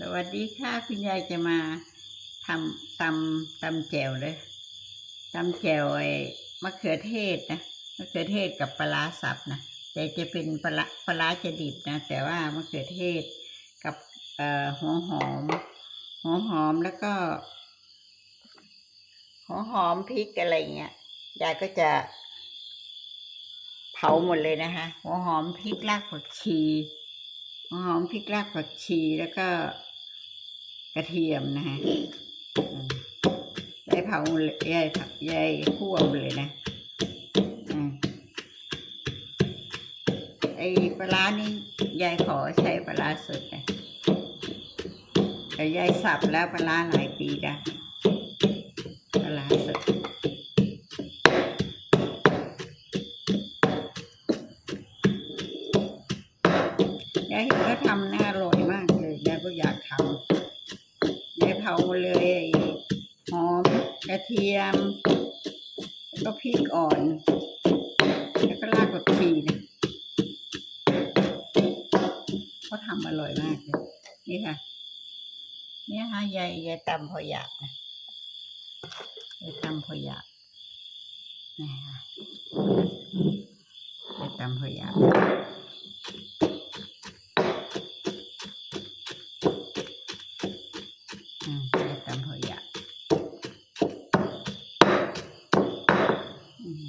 สวัสดีค่ะคุณยายจะมาทำตำตำแจ่วเลยตำแจ่วไอ้มะเขือเทศนะมะเขือเทศกับปลาสับนะแต่จะเป็นปลาปลาร้าจะดิบนะแต่ว่ามะเขือเทศกับเอ่อหัวหอมหัวหอมแล้วก็หัวหอมพริกอะไรเงี้ยยายก็จะเผาหมดเลยนะคะหัวหอมพริกรากผักชี หอมพริกรากผักชีแล้วก็กระเทียมนะคะยายเผายายยายคั่วเลยนะอืมไอ้ปลาานี่ยายขอใช้ปลาสดนะแต่ยายสับแล้วปลาร้าหลายปีแล้วปลาร้าสด ยายเห็นเขา ทำน่าอร่อยมากเลยยายก็อยากทำยายเผาหมดเลยหอมกระเทียม แล้วก็พริกอ่อน แล้วก็รากผักชีนะเขาทำอร่อยมากเลยนี่ค่ะเนี่ยค่ะยายยายตำพออยากนะยายตำพออยากนี่ค่ะยายตำพออยาก อืมยายตำพออยากอืม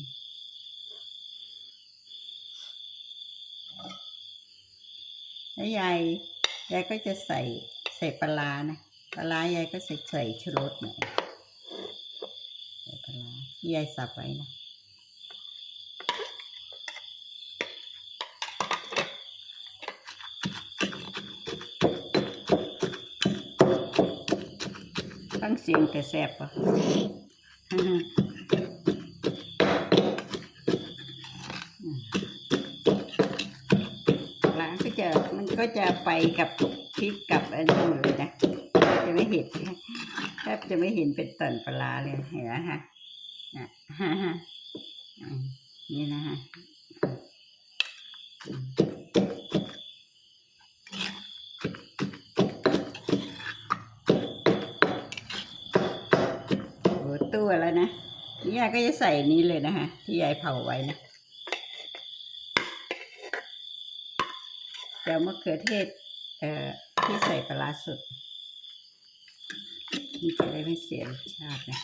แล้วยายยายก็จะใส่ใส่ปลานะปลายายก็ใส่ใส่ชูรสหน่อยใส่ปลาร้าที่ยายสับไว้นะฟังเสียงแต่แสบปะ หลังก็จะมัน ก็จะไปกับพริกกับอันนี้หมดเลยนะจะไม่เห็นแทบจะไม่เห็นเป็นตอนปลาเลยเห็นไหมฮะนี่นะฮะโอ้ตัวแล้วนะนี่ยายก็จะใส่นี้เลยนะฮะที่ยายเผาไว้นะ แจ่วมะเขือเทศเอ่อที่ใส่ปลาสดมันจะได้ไม่เสียรสชาตินะ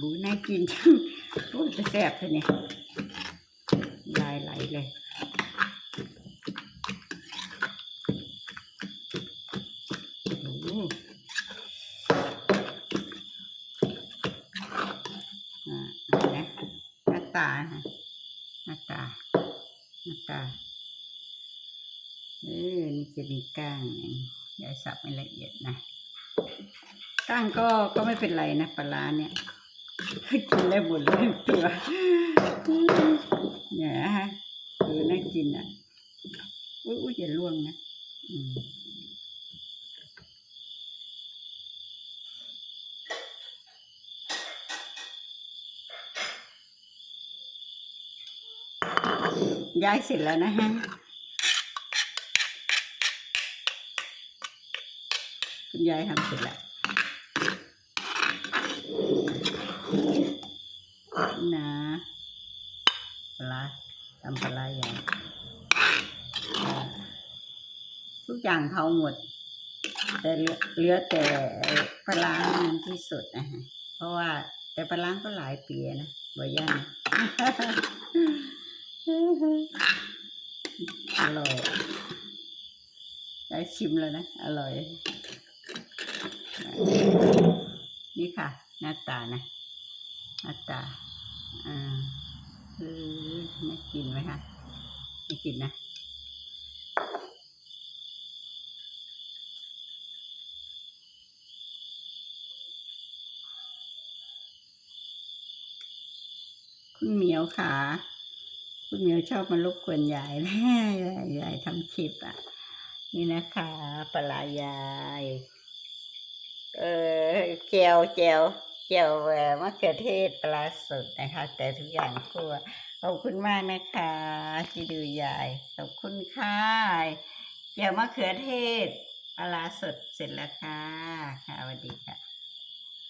บูน่ากินจังโอ้จะแสบเลยเนี่ยลายไหลเลยโอ้โหอ่าเอานะ หน้า ตาฮะหน้าตาหน้าตาเออนี่จะมีก้างยายสับไม่ละเอียดนะก้างก็ก็ไม่เป็นไรนะปลาเนี่ยกินได้หมดเลยตัวเนี่ยฮะคือน่ากินอะอุ้ยอุ้ยอย่าล่วงนะ อืม ย้ายเสร็จแล้วนะฮะคุณยายทำเสร็จแล้วนะปลาทำปลาร้ายายอ่าทุกอย่างเผาหมด แต่เหลือแต่ปลาร้ามันที่สุดนะฮะเพราะว่าแต่ปลาร้าก็หลายปีนะบ่ย่าง อร่อยได้ชิมแล้วนะ อร่อย นี่ค่ะ หน้าตานะ หน้าตา อ่าเออน่ากินไหมคะน่ากินนะคุณเหมียวค่ะ คุณเหมียวชอบมารบกกวนยายนะยายายทำคลิปอะ นี่นะคะปลายาย เออเจียวเจียวเจียวมะเขือเทศปลาสดนะคะ แต่ทุกอย่างคั่วขอบคุณมากนะคะที่ดูยายขอบคุณค่ะเกี่ยวมะเขือเทศปลาร้าสดเสร็จแล้วค่ะค่ะสวัสดีค่ะ